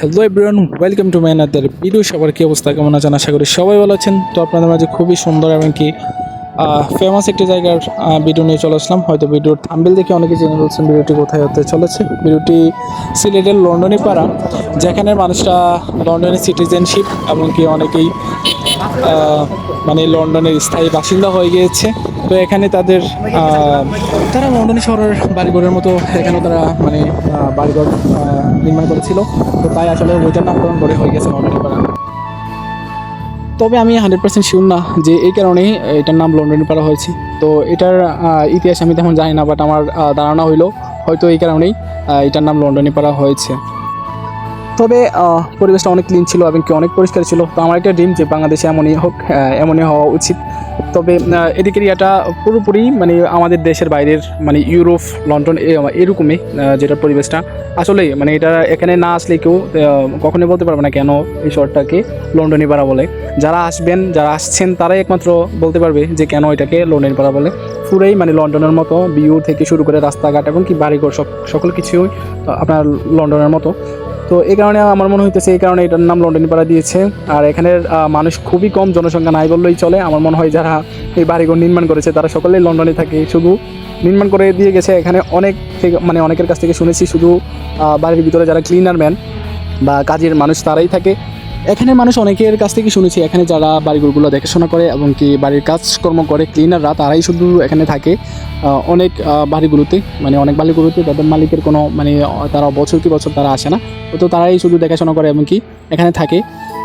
Hello everyone welcome to my another video সবার কী অবস্থা, কেমন আছেন? আশা করি সবাই ভালো আছেন। তো আপনাদের মাঝে খুবই সুন্দর এবং কি ফেমাস একটি জায়গার ভিডিও নিয়ে চলে আসলাম। হয়তো ভিডিওর থাম্বেল দেখে অনেকে জেনে বলছেন ভিডিওটি কোথায় হতে চলেছে। ভিডিওটি সিলেটের লন্ডনে পাড়া যেখানে মানুষরা লন্ডনের সিটিজেনশিপ এমনকি অনেকেই মানে লন্ডনের স্থায়ী বাসিন্দা হয়ে গিয়েছে। তো এখানে তাদের তারা লন্ডন শহরের বাড়িঘরের মতো, এখানেও তারা মানে বাড়িঘর নির্মাণ করেছিল। তো তাই আসলে ওইটার নামকরণ করে হয়ে গেছে লন্ডনী পাড়া। তবে আমি হান্ড্রেড পার্সেন্ট শিওর না যে এই কারণেই এটার নাম লন্ডন করা হয়েছে। তো এটার ইতিহাস আমি তেমন জানি না বাট আমার ধারণা হইল হয়তো এই কারণেই এটার নাম লন্ডনে করা হয়েছে। তবে পরিবেশটা অনেক ক্লিন ছিল এবং কি অনেক পরিষ্কার ছিল। তো আমার একটা ড্রিম যে বাংলাদেশে এমনই হোক এমনই হওয়া উচিত। তবে এদিকের এটা পুরোপুরি মানে আমাদের দেশের বাইরের মানে ইউরোপ, লন্ডন এরকমই যেটা পরিবেশটা। আসলেই মানে এটা এখানে না আসলে কেউ কখনোই বলতে পারবে না কেন এই শহরটাকে লন্ডনী পাড়া বলে। যারা আসবেন, যারা আসছেন, তারাই একমাত্র বলতে পারবে যে কেন এটাকে লন্ডনী পাড়া বলে। পুরোই মানে লন্ডনের মতো ভিউ থেকে শুরু করে রাস্তাঘাট এবং কি বাড়িঘর সব, সকল কিছুই আপনার লন্ডনের মতো। তো এই কারণে আমার মনে হইতেছে এই কারণে এটার নাম লন্ডনি পাড়া দিয়েছে। আর এখানের মানুষ খুবই কম জনসংখ্যা নাই বললেই চলে। আমার মনে হয় যারা এই বাড়িঘর নির্মাণ করেছে, তারা সকলেই লন্ডনে থাকে। শুধু নির্মাণ করে দিয়ে গেছে এখানে অনেক থেকে মানে অনেকের কাছ থেকে শুনেছি, শুধু বাড়ির ভিতরে যারা ক্লিনার ম্যান বা কাজের মানুষ তারাই থাকে। এখানে মানুষ অনেকের কাছ থেকে শুনেছি, এখানে যারা বাড়িগুলো দেখাশোনা করে এবং কি বাড়ির কাজকর্ম করে ক্লিনাররা তারাই শুধু এখানে থাকে। অনেক বাড়িগুলোতে মানে অনেক বাড়িগুলোতে তাদের মালিকের কোনো মানে তারা বছর কি বছর তারা আসে না। তো তারাই শুধু দেখাশোনা করে এবং কি এখানে থাকে।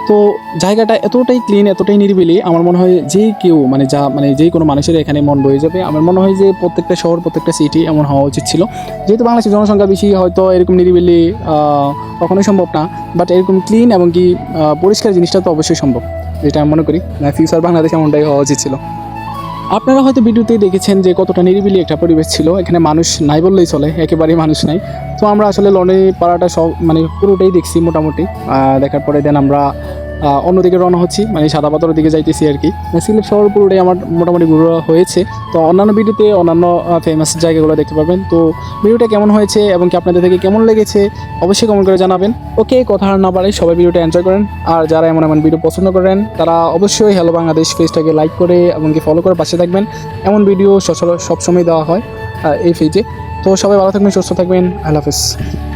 তো জায়গাটা এতটাই ক্লিন এতটাই নিরিবিলি, আমার মনে হয় যে কেউ মানে যা মানে যে কোনো মানুষের এখানে মন বয়ে যাবে। আমার মনে হয় যে প্রত্যেকটা শহর, প্রত্যেকটা সিটি এমন হওয়া উচিত ছিল। যেহেতু বাংলাদেশের জনসংখ্যা বেশি, হয়তো এরকম নিরিবিলি কখনোই সম্ভব না। বাট এরকম ক্লিন এবং কি পরিষ্কার জিনিসটা তো অবশ্যই সম্ভব। যেটা আমি মনে করি ফিউচার বাংলাদেশ এমনটাই হওয়া উচিত ছিল। আপনারা হয়তো ভিডিওতেই দেখেছেন যে কতটা নিরিবিলি একটা পরিবেশ ছিল। এখানে মানুষ নাই বললেই চলে, একেবারেই মানুষ নাই। তো আমরা আসলে লনে পাড়াটা সব মানে পুরোটাই দেখছি মোটামুটি। দেখার পরে দেন আমরা অন্যদিকে রওনা হচ্ছি মানে সাদা পাথরের দিকে যাইতেছি আর কি। সিলেট শহর পুরোটাই আমার মোটামুটি ঘুরা হয়েছে। তো অন্যান্য ভিডিওতে অন্যান্য ফেমাস জায়গাগুলো দেখতে পাবেন তো ভিডিওটা কেমন হয়েছে এবং কি আপনাদের থেকে কেমন লেগেছে অবশ্যই কমেন্ট করে জানাবেন। ওকে, কথা না পারে সবাই ভিডিওটা এনজয় করেন। আর যারা এমন এমন ভিডিও পছন্দ করেন, তারা অবশ্যই হ্যালো বাংলাদেশ পেজটাকে লাইক করে এবং কি ফলো করে পাশে থাকবেন। এমন ভিডিও সচরাচর সবসময় দেওয়া হয় এই পেজে তো সবাই ভালো থাকবেন, সুস্থ থাকবেন। আল্লাহ হাফিজ।